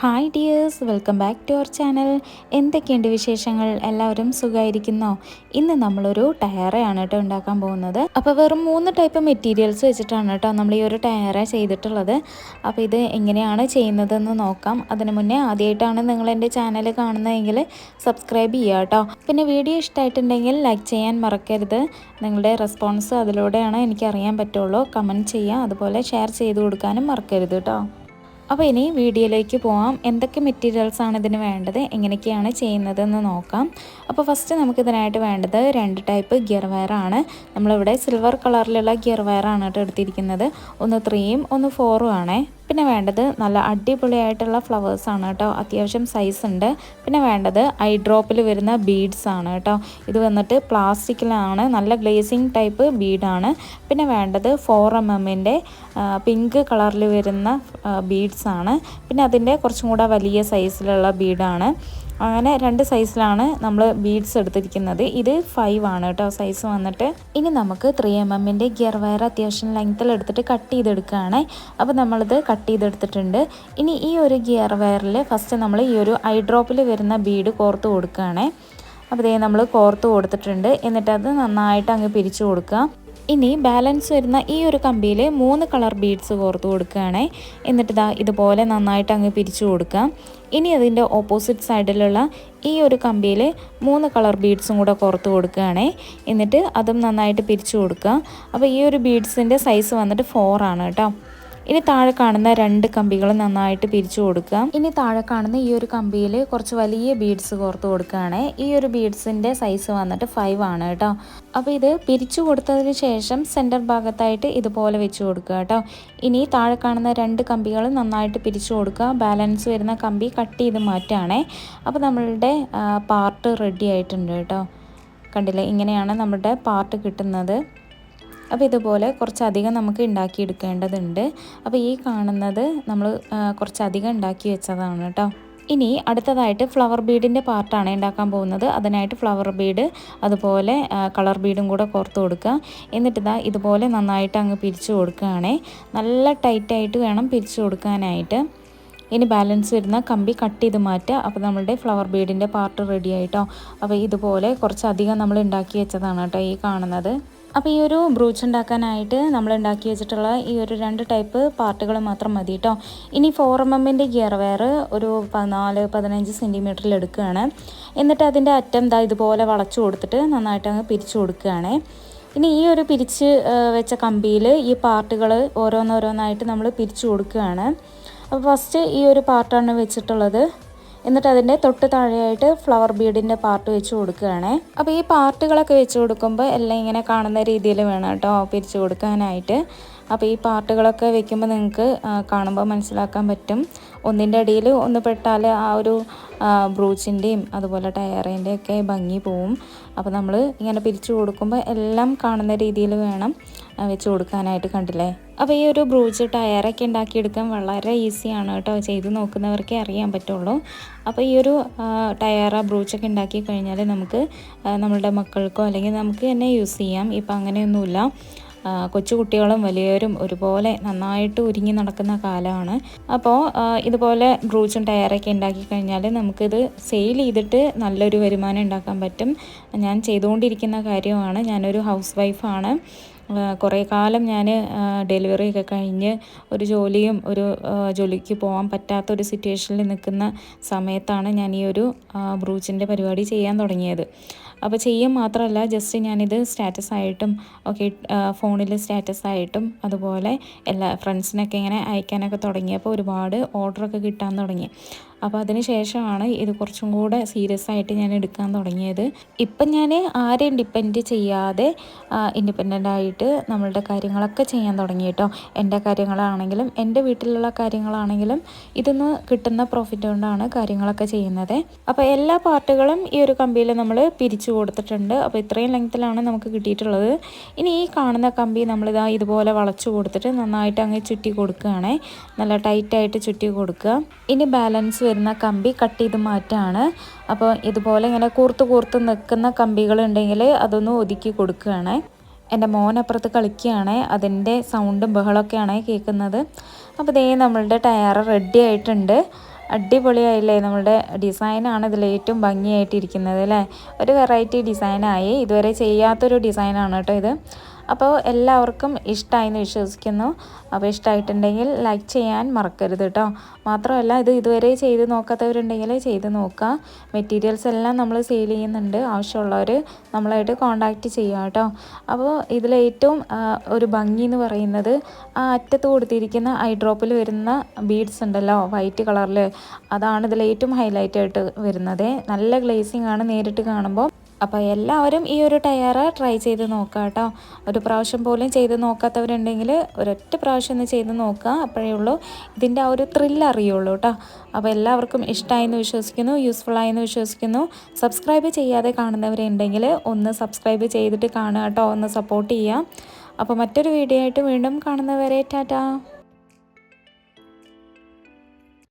Hi dears welcome back to our channel എന്തൊക്കെയുണ്ട് വിശേഷങ്ങൾ? എല്ലാവരും സുഖമായിരിക്കുന്നോ ഇന്ന് നമ്മളൊരു ടയറയാണ് കേട്ടോ ഉണ്ടാക്കാൻ പോകുന്നത്. അപ്പോൾ വെറും മൂന്ന് ടൈപ്പ് മെറ്റീരിയൽസ് വെച്ചിട്ടാണ് കേട്ടോ നമ്മൾ ഈ ഒരു ടയറ ചെയ്തിട്ടുള്ളത്. അപ്പോൾ ഇത് എങ്ങനെയാണ് ചെയ്യുന്നതെന്ന് നോക്കാം. അതിന് മുന്നേ ആദ്യമായിട്ടാണ് നിങ്ങൾ എന്റെ ചാനൽ കാണുന്നതെങ്കിൽ സബ്സ്ക്രൈബ് ചെയ്യുക കേട്ടോ പിന്നെ വീഡിയോ ഇഷ്ടമായിട്ടുണ്ടെങ്കിൽ ലൈക്ക് ചെയ്യാൻ മറക്കരുത്. നിങ്ങളുടെ റെസ്പോൺസ് അതിലൂടെയാണ് എനിക്കറിയാൻ പറ്റുള്ളൂ. കമന്റ് ചെയ്യുക അതുപോലെ ഷെയർ ചെയ്ത് കൊടുക്കാനും മറക്കരുത് കേട്ടോ അപ്പോൾ ഇനി വീഡിയോയിലേക്ക് പോവാം. എന്തൊക്കെ മെറ്റീരിയൽസ് ആണ് ഇതിന് വേണ്ടത്? എങ്ങനെയൊക്കെയാണ് ചെയ്യുന്നതെന്ന് നോക്കാം. അപ്പോൾ ഫസ്റ്റ് നമുക്ക് നമുക്കിതിനായിട്ട് വേണ്ടത് രണ്ട് ടൈപ്പ് ഗിയർ വയറാണ് നമ്മളിവിടെ സിൽവർ കളറിലുള്ള ഗിയർ വയറാണ് കേട്ടോ എടുത്തിരിക്കുന്നത്. ഒന്ന് ത്രീയും ഒന്ന് ഫോറും ആണേ. പിന്നെ വേണ്ടത് നല്ല അടിപൊളിയായിട്ടുള്ള ഫ്ലവേഴ്സാണ് കേട്ടോ. അത്യാവശ്യം സൈസ് ഉണ്ട്. പിന്നെ വേണ്ടത് ഐ ഡ്രോപ്പിൽ വരുന്ന ബീഡ്സ് ആണ് കേട്ടോ. ഇത് വന്നിട്ട് പ്ലാസ്റ്റിക്കിലാണ് നല്ല ഗ്ലേസിങ് ടൈപ്പ് ബീഡാണ് പിന്നെ വേണ്ടത് ഫോർ എം എമ്മിന്റെ പിങ്ക് കളറിൽ വരുന്ന ബീഡ്സാണ് പിന്നെ അതിന്റെ കുറച്ചും കൂടെ വലിയ സൈസിലുള്ള ബീഡാണ് അങ്ങനെ രണ്ട് സൈസിലാണ് നമ്മൾ ബീഡ്സ് എടുത്തിരിക്കുന്നത്. ഇത് ഫൈവ് ആണ് കേട്ടോ സൈസ് വന്നിട്ട്. ഇനി നമുക്ക് ത്രീ എം എമ്മിന്റെ ഗിയർ വയർ അത്യാവശ്യം ലെങ്ത്തിൽ എടുത്തിട്ട് കട്ട് ചെയ്തെടുക്കുകയാണ്. അപ്പോൾ നമ്മളിത് കട്ട് ചെയ്തെടുത്തിട്ടുണ്ട്. ഇനി ഈ ഒരു ഗിയർ വയറിൽ ഫസ്റ്റ് നമ്മൾ ഈ ഒരു ഐ ഡ്രോപ്പിൽ വരുന്ന ബീഡ് കോർത്ത് കൊടുക്കുകയാണ്. അപ്പോൾ ഇതേ നമ്മൾ കോർത്ത് കൊടുത്തിട്ടുണ്ട്. എന്നിട്ട് അത് നന്നായിട്ട് അങ്ങ് പിരിച്ചു കൊടുക്കുക. ഇനി ബാലൻസ് വരുന്ന ഈ ഒരു കമ്പിയിൽ മൂന്ന് കളർ ബീഡ്സ് കോർത്ത് കൊടുക്കുകയാണേ. എന്നിട്ട് ഇതാ ഇതുപോലെ നന്നായിട്ട് അങ്ങ് പിരിച്ചു കൊടുക്കാം ഇനി അതിന്റെ ഓപ്പോസിറ്റ് സൈഡിലുള്ള ഈ ഒരു കമ്പിയിൽ മൂന്ന് കളർ ബീഡ്സും കൂടെ കോർത്ത് കൊടുക്കുകയാണേ. എന്നിട്ട് അതും നന്നായിട്ട് പിരിച്ചു കൊടുക്കുക. അപ്പോൾ ഈ ഒരു ബീഡ്സിന്റെ സൈസ് വന്നിട്ട് ഫോറാണ് കേട്ടോ. ഇനി താഴെ കാണുന്ന രണ്ട് കമ്പികൾ നന്നായിട്ട് പിരിച്ചു കൊടുക്കുക ഇനി താഴെ കാണുന്ന ഈ ഒരു കമ്പിയിൽ കുറച്ച് വലിയ ബീഡ്സ് കോർത്ത് കൊടുക്കുകയാണ് ഈ ഒരു ബീഡ്സിന്റെ സൈസ് വന്നിട്ട് ഫൈവ് ആണ് കേട്ടോ. അപ്പോൾ ഇത് പിരിച്ചു കൊടുത്തതിന് ശേഷം സെന്റർ ഭാഗത്തായിട്ട് ഇതുപോലെ വെച്ച് കൊടുക്കുക കേട്ടോ. ഇനി താഴെ കാണുന്ന രണ്ട് കമ്പികൾ നന്നായിട്ട് പിരിച്ചു കൊടുക്കുക. ബാലൻസ് വരുന്ന കമ്പി കട്ട് ചെയ്ത് മാറ്റുകയാണേ. അപ്പോൾ നമ്മളുടെ പാർട്ട് റെഡി ആയിട്ടുണ്ട് കേട്ടോ. കണ്ടില്ലേ? ഇങ്ങനെയാണ് നമ്മുടെ പാർട്ട് കിട്ടുന്നത്. അപ്പോൾ ഇതുപോലെ കുറച്ചധികം നമുക്ക് ഉണ്ടാക്കിയെടുക്കേണ്ടതുണ്ട്. അപ്പോൾ ഈ കാണുന്നത് നമ്മൾ കുറച്ചധികം ഉണ്ടാക്കി വെച്ചതാണ് കേട്ടോ. ഇനി അടുത്തതായിട്ട് ഫ്ലവർ ബീഡിന്റെ പാർട്ടാണ് ഉണ്ടാക്കാൻ പോകുന്നത്. അതിനായിട്ട് ഫ്ലവർ ബീഡ് അതുപോലെ കളർ ബീഡും കൂടെ കോർത്ത് കൊടുക്കുക. എന്നിട്ട് ഇതാ ഇതുപോലെ നന്നായിട്ട് അങ്ങ് പിരിച്ചു കൊടുക്കുകയാണേ. നല്ല ടൈറ്റായിട്ട് വേണം പിരിച്ചു കൊടുക്കാനായിട്ട്. ഇനി ബാലൻസ് വരുന്ന കമ്പി കട്ട് ചെയ്ത് മാറ്റുക. അപ്പോൾ നമ്മളുടെ ഫ്ലവർ ബീഡിന്റെ പാർട്ട് റെഡി ആയിട്ടോ. അപ്പോൾ ഇതുപോലെ കുറച്ചധികം നമ്മൾ ഉണ്ടാക്കി വെച്ചതാണ് കേട്ടോ ഈ കാണുന്നത്. അപ്പോൾ ഈ ഒരു ബ്രൂച്ച് ഉണ്ടാക്കാനായിട്ട് നമ്മൾ ഉണ്ടാക്കി വെച്ചിട്ടുള്ള ഈ ഒരു രണ്ട് ടൈപ്പ് പാർട്ടുകൾ മാത്രം മതി കേട്ടോ. ഇനി ഫോർ എം എമ്മിന്റെ ഗിയർ വെയർ ഒരു പതിനാല് പതിനഞ്ച് സെന്റിമീറ്ററിൽ എടുക്കുകയാണ്. എന്നിട്ട് അതിന്റെ അറ്റം ദാ ഇതുപോലെ വളച്ചു കൊടുത്തിട്ട് നന്നായിട്ട് അങ്ങ് പിരിച്ചു കൊടുക്കുകയാണ്. ഇനി ഈ ഒരു പിരിച്ച് വെച്ച കമ്പിയിൽ ഈ പാർട്ടുകൾ ഓരോന്നോരോന്നായിട്ട് നമ്മൾ പിരിച്ചു കൊടുക്കുകയാണ്. അപ്പോൾ ഫസ്റ്റ് ഈ ഒരു പാർട്ടാണ് വെച്ചിട്ടുള്ളത്. എന്നിട്ട് അതിന്റെ തൊട്ട് താഴെയായിട്ട് ഫ്ലവർ ബീഡിന്റെ പാർട്ട് വെച്ച് കൊടുക്കുകയാണേ. അപ്പോൾ ഈ പാർട്ടുകളൊക്കെ വെച്ച് കൊടുക്കുമ്പോൾ എല്ലാം ഇങ്ങനെ കാണുന്ന രീതിയിൽ വേണം കേട്ടോ പിരിച്ചു കൊടുക്കാനായിട്ട്. അപ്പോൾ ഈ പാർട്ടുകളൊക്കെ വെക്കുമ്പോൾ നിങ്ങൾക്ക് കാണുമ്പോൾ മനസ്സിലാക്കാൻ പറ്റും. ഒന്നിന്റെ അടിയിൽ ഒന്ന് പെട്ടാൽ ആ ഒരു ബ്രൂച്ചിന്റെയും അതുപോലെ ടയറിന്റെ ഒക്കെ ഭംഗി പോവും. അപ്പോൾ നമ്മൾ ഇങ്ങനെ പിരിച്ചു കൊടുക്കുമ്പോൾ എല്ലാം കാണുന്ന രീതിയിൽ വേണം വെച്ച് കൊടുക്കാനായിട്ട് കണ്ടില്ലേ? അപ്പോൾ ഈ ഒരു ബ്രൂച്ച് ടയറൊക്കെ ഉണ്ടാക്കിയെടുക്കാൻ വളരെ ഈസിയാണ് കേട്ടോ. ചെയ്ത് നോക്കുന്നവർക്കേ അറിയാൻ പറ്റുള്ളൂ. അപ്പോൾ ഈ ഒരു ടയറ ബ്രൂച്ചൊക്കെ ഉണ്ടാക്കി കഴിഞ്ഞാൽ നമുക്ക് നമ്മളുടെ മക്കൾക്കോ അല്ലെങ്കിൽ നമുക്ക് തന്നെ യൂസ് ചെയ്യാം. ഇപ്പം അങ്ങനെയൊന്നുമില്ല. കൊച്ചു കുട്ടികളും വലിയവരും ഒരുപോലെ നന്നായിട്ട് ഒരുങ്ങി നടക്കുന്ന കാലമാണ്. അപ്പോൾ ഇതുപോലെ ബ്രൂച്ചും ടയറൊക്കെ ഉണ്ടാക്കി കഴിഞ്ഞാൽ നമുക്കിത് സെയിൽ ചെയ്തിട്ട് നല്ലൊരു വരുമാനം ഉണ്ടാക്കാൻ പറ്റും. ഞാൻ ചെയ്തുകൊണ്ടിരിക്കുന്ന കാര്യമാണ്. ഞാനൊരു ഹൗസ് വൈഫാണ് കുറേ കാലം ഞാൻ ഡെലിവറി ഒക്കെ കഴിഞ്ഞ് ഒരു ജോലിയും ഒരു ജോലിക്ക് പോകാൻ പറ്റാത്ത ഒരു സിറ്റുവേഷനിൽ നിൽക്കുന്ന സമയത്താണ് ഞാൻ ഈ ഒരു ബ്രൂച്ചിന്റെ പരിപാടി ചെയ്യാൻ തുടങ്ങിയത്. അപ്പോൾ ചെയ്യാൻ മാത്രമല്ല ജസ്റ്റ് ഞാനിത് സ്റ്റാറ്റസ് ആയിട്ടും ഒക്കെ ഫോണിൽ സ്റ്റാറ്റസ് ആയിട്ടും അതുപോലെ എല്ലാ ഫ്രണ്ട്സിനൊക്കെ ഇങ്ങനെ അയക്കാനൊക്കെ തുടങ്ങിയപ്പോൾ ഒരുപാട് ഓർഡറൊക്കെ കിട്ടാൻ തുടങ്ങി. അപ്പോൾ അതിന് ശേഷമാണ് ഇത് കുറച്ചും കൂടെ സീരിയസ് ആയിട്ട് ഞാൻ എടുക്കാൻ തുടങ്ങിയത്. ഇപ്പം ഞാൻ ആരെയും ഡിപ്പെൻഡ് ചെയ്യാതെ ഇൻഡിപെൻഡന്റ് ആയിട്ട് നമ്മളുടെ കാര്യങ്ങളൊക്കെ ചെയ്യാൻ തുടങ്ങി കേട്ടോ. എന്റെ കാര്യങ്ങളാണെങ്കിലും എന്റെ വീട്ടിലുള്ള കാര്യങ്ങളാണെങ്കിലും ഇതിന്ന് കിട്ടുന്ന പ്രോഫിറ്റ് കൊണ്ടാണ് കാര്യങ്ങളൊക്കെ ചെയ്യുന്നത്. അപ്പോൾ എല്ലാ പാർട്ടുകളും ഈ ഒരു കമ്പിയിൽ നമ്മൾ പിരിച്ചു കൊടുത്തിട്ടുണ്ട്. അപ്പോൾ ഇത്രയും ലെങ്ത്തിലാണ് നമുക്ക് കിട്ടിയിട്ടുള്ളത്. ഇനി ഈ കാണുന്ന കമ്പി നമ്മളിതാ ഇതുപോലെ വളച്ചു കൊടുത്തിട്ട് നന്നായിട്ട് അങ്ങ് ചുറ്റി കൊടുക്കുകയാണേ. നല്ല ടൈറ്റായിട്ട് ചുറ്റി കൊടുക്കുക. ഇനി ബാലൻസ് വരുന്ന കമ്പി കട്ട് ചെയ്ത് മാറ്റാണ്. അപ്പോൾ ഇതുപോലെ ഇങ്ങനെ കൂർത്ത് കൂർത്ത് നിൽക്കുന്ന കമ്പികളുണ്ടെങ്കിൽ അതൊന്ന് ഒതുക്കി കൊടുക്കുകയാണ്. എന്റെ മോനപ്പുറത്ത് കളിക്കുകയാണ്. അതിന്റെ സൗണ്ടും ബഹളമൊക്കെയാണ് കേൾക്കുന്നത്. അപ്പോൾ ഇതേ നമ്മളുടെ ടയർ റെഡി ആയിട്ടുണ്ട്. അടിപൊളിയായില്ലേ? നമ്മളുടെ ഡിസൈനാണ് ഇതിൽ ഏറ്റവും ഭംഗിയായിട്ടിരിക്കുന്നത് അല്ലേ? ഒരു വെറൈറ്റി ഡിസൈനായി ഇതുവരെ ചെയ്യാത്തൊരു ഡിസൈനാണ് കേട്ടോ ഇത്. അപ്പോൾ എല്ലാവർക്കും ഇഷ്ടമായി എന്ന് വിശ്വസിക്കുന്നു. അപ്പോൾ ഇഷ്ടമായിട്ടുണ്ടെങ്കിൽ ലൈക്ക് ചെയ്യാൻ മറക്കരുത് കേട്ടോ മാത്രമല്ല ഇത് ഇതുവരെ ചെയ്ത് നോക്കാത്തവരുണ്ടെങ്കിൽ ചെയ്ത് നോക്കുക. മെറ്റീരിയൽസ് എല്ലാം നമ്മൾ സെയിൽ ചെയ്യുന്നുണ്ട്. ആവശ്യമുള്ളവർ നമ്മളായിട്ട് കോണ്ടാക്റ്റ് ചെയ്യുക കേട്ടോ അപ്പോൾ ഇതിലേറ്റവും ഒരു ഭംഗി എന്ന് പറയുന്നത് ആ അറ്റത്ത് കൊടുത്തിരിക്കുന്ന ഐ ഡ്രോപ്പിൽ വരുന്ന ബീഡ്സ് ഉണ്ടല്ലോ വൈറ്റ് കളറിൽ അതാണ് ഇതിലേറ്റവും ഹൈലൈറ്റ് ആയിട്ട് വരുന്നത്. നല്ല ഗ്ലേസിംഗ് ആണ് നേരിട്ട് കാണുമ്പോൾ. അപ്പോൾ എല്ലാവരും ഈ ഒരു ടയർ ട്രൈ ചെയ്ത് നോക്കുക കേട്ടോ ഒരു പ്രാവശ്യം പോലും ചെയ്ത് നോക്കാത്തവരുണ്ടെങ്കിൽ ഒരൊറ്റ പ്രാവശ്യം ഒന്ന് ചെയ്ത് നോക്കുക അപ്പോഴേ ഉള്ളൂ. ഇതിന്റെ ആ ഒരു ത്രില്ല് അറിയുള്ളൂ കേട്ടോ അപ്പോൾ എല്ലാവർക്കും ഇഷ്ടമായെന്ന് വിശ്വസിക്കുന്നു യൂസ്ഫുൾ ആയെന്ന് വിശ്വസിക്കുന്നു. സബ്സ്ക്രൈബ് ചെയ്യാതെ കാണുന്നവരുണ്ടെങ്കിൽ ഒന്ന് സബ്സ്ക്രൈബ് ചെയ്തിട്ട് കാണുക കേട്ടോ ഒന്ന് സപ്പോർട്ട് ചെയ്യുക അപ്പോൾ മറ്റൊരു വീഡിയോ ആയിട്ട് വീണ്ടും കാണുന്നവരെ ടാറ്റാ.